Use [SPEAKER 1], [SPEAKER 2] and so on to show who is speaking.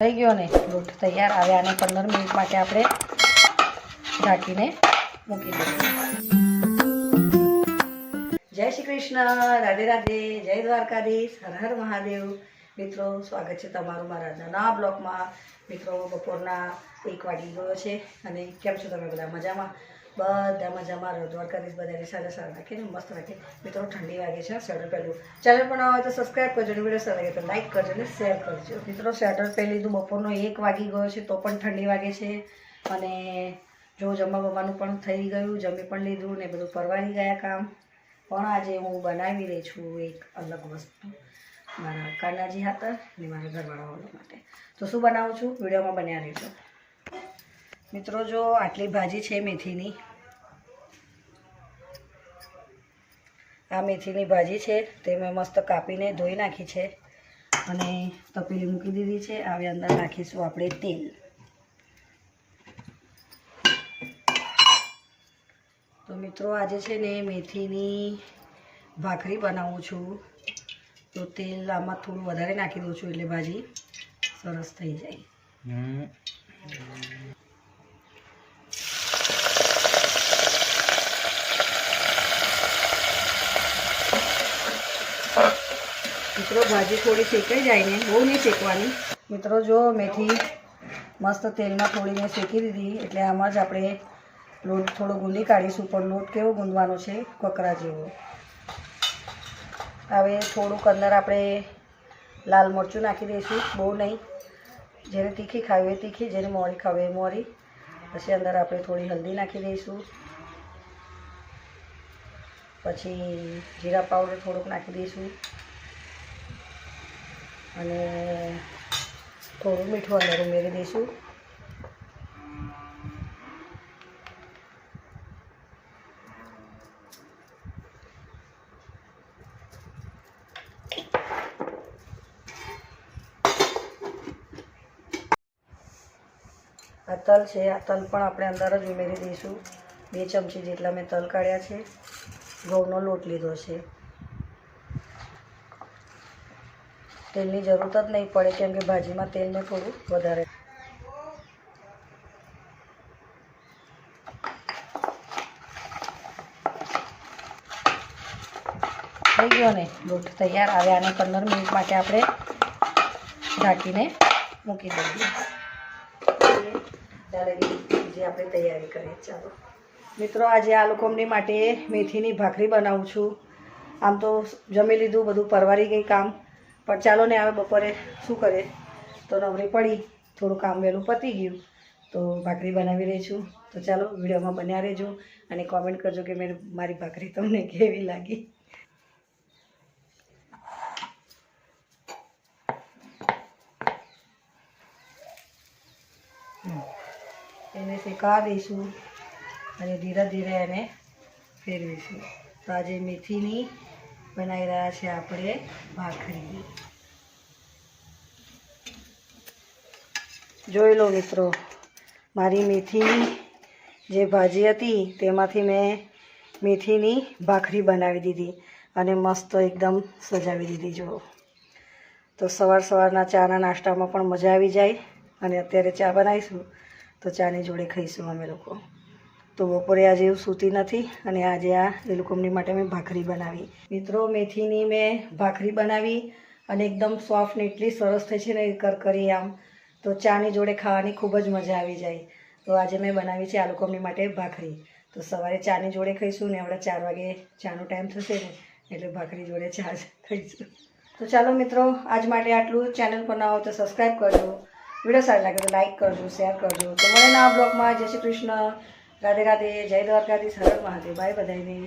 [SPEAKER 1] થઈ ગયો ને લોટ તૈયાર. આવે આને પંદર મિનિટ માટે આપણે ઢાંકીને મૂકી દઈએ જય શ્રી કૃષ્ણ. રાધે રાધે. જય દ્વારકાધીશ. હર હર મહાદેવ. મિત્રો, સ્વાગત છે તમારું મારા નવા બ્લોગમાં. મિત્રો, બપોરના એક વાગી ગયો છે અને કેમ છો તમે બધા? મજામાં? બધા મજામાં રહો દ્વારકાધીશ બધાને સારા સારા રાખીને મસ્ત રાખે મિત્રો, ઠંડી વાગે છે સ્વેટર પહેલું ચેનલ પણ આવે તો સબસ્ક્રાઈબ કરજો અને વીડિયો સારા લાગે તો લાઈક કરજો અને શેર કરજો. મિત્રો સ્વેટર પહેરી લીધું, બપોરનો એક વાગી ગયો છે, તો પણ ઠંડી વાગે છે. અને જો જમવા બમવાનું પણ થઈ ગયું, જમી પણ લીધું ને બધું પરવારી ગયા કામ. પણ આજે હું બનાવી રહી છું એક અલગ વસ્તુ. મારા કાનાજી હાથર ને મારા ઘરવાળાઓ માટે. તો શું બનાવું છું? વિડીયોમાં બન્યા રહીશું મિત્રો, જો આટલી ભાજી છે મેથીની આ મેથીની ભાજી છે, તે મેં મસ્ત કાપીને ધોઈ નાખી છે અને તપેલી મૂકી દીધી છે. હવે અંદર નાખીશું આપણે તેલ. તો મિત્રો, આજે છે ને મેથીની ભાખરી બનાવું છું. તો તેલ આમાં થોડું વધારે નાખી દઉં છું એટલે ભાજી સરસ થઈ જાય. મિત્રો, ભાજી થોડી શેકાઈ જાય ને, બહુ નહીં શેકવાની. મિત્રો, જો મેથી મસ્ત તેલમાં થોડી મેં શેકી દીધી, એટલે આમાં જ આપણે લોટ થોડો ગુંદી કાઢીશું, પણ લોટ કેવો ગુંદવાનો છે, કકરા જેવો. હવે થોડુંક અંદર આપણે લાલ મરચું નાખી દઈશું, બહુ નહીં. જેને તીખી ખાવી તીખી, જેને મોરી ખાવી હોય મોરી. પછી અંદર આપણે થોડી હલ્દી નાખી દઈશું. પછી જીરા પાવડર થોડુંક નાખી દઈશું. અને થોડું મીઠું અંદર ઉમેરી દઈશું. આ તલ છે, આ તલ પણ આપણે અંદર જ ઉમેરી દઈશું. બે ચમચી જેટલા મેં તલ કાઢ્યા છે. ઘઉંનો લોટ લીધો છે. તેલની જરૂરત જ નહીં પડે, કેમ કે ભાજીમાં તેલને થોડું વધારે. થઈ ગયો ને, લોટ તૈયાર. આવે આને પંદર મિનિટ માટે આપણે ઢાંકીને મૂકી દઈએ. જે આપણે તૈયારી કરીએ, ચાલો. મિત્રો, આજે આ લોકોની માટે મેથીની ભાખરી બનાવું છું. આમ તો જમી લીધું, બધું પરવારી ગઈ કામ. પણ ચાલો ને હવે બપોરે શું કરે તો નવરી પડી, થોડું કામ વહેલું પતી ગયું. તો ભાખરી બનાવી રહી છું. તો ચાલો વિડીયોમાં બન્યા રહેજો અને કોમેન્ટ કરજો કે મેં મારી ભાખરી તમને કેવી લાગી. એને શેકાવા દઈશું અને ધીરે ધીરે એને ફેરવીશું. તો આજે મેથીની બનાવી રહ્યા છે આપણે ભાખરી જોઈ લો મિત્રો, મારી મેથીની જે ભાજી હતી તેમાંથી મેં મેથીની ભાખરી બનાવી દીધી અને મસ્ત એકદમ સજાવી દીધી જો તો સવાર સવારના ચાના નાસ્તામાં પણ મજા આવી જાય અને અત્યારે ચા બનાવીશું તો ચાની જોડે ખાઈશું અમે લોકો. તો બપોરે આજે એવું સૂતી નથી અને આજે આ લોકોની માટે મેં ભાખરી બનાવી. મિત્રો, મેથીની મેં ભાખરી બનાવી અને એકદમ સોફ્ટ ને એટલી સરસ થઈ છે ને કરકરી આમ. તો ચાની જોડે ખાવાની ખૂબ જ મજા આવી જાય. તો આજે મેં બનાવી છે આ લોકોની માટે ભાખરી. તો સવારે ચાની જોડે ખાઈશું ને આપણે ચાર વાગે ચાનો ટાઈમ થશે ને એટલે ભાખરી જોડે ચા ખાઈશું. તો ચાલો મિત્રો, આજ માટે આટલું. ચેનલ પર ના હો તો સબસ્ક્રાઈબ કરજો. વીડિયો સારી લાગે તો લાઈક કરજો શેર કરજો. તો મળે આ બ્લોગમાં જય શ્રી કૃષ્ણ. રાધે રાધે જય દ્વારકાધીશ હર મહાદેવ બાય બધાને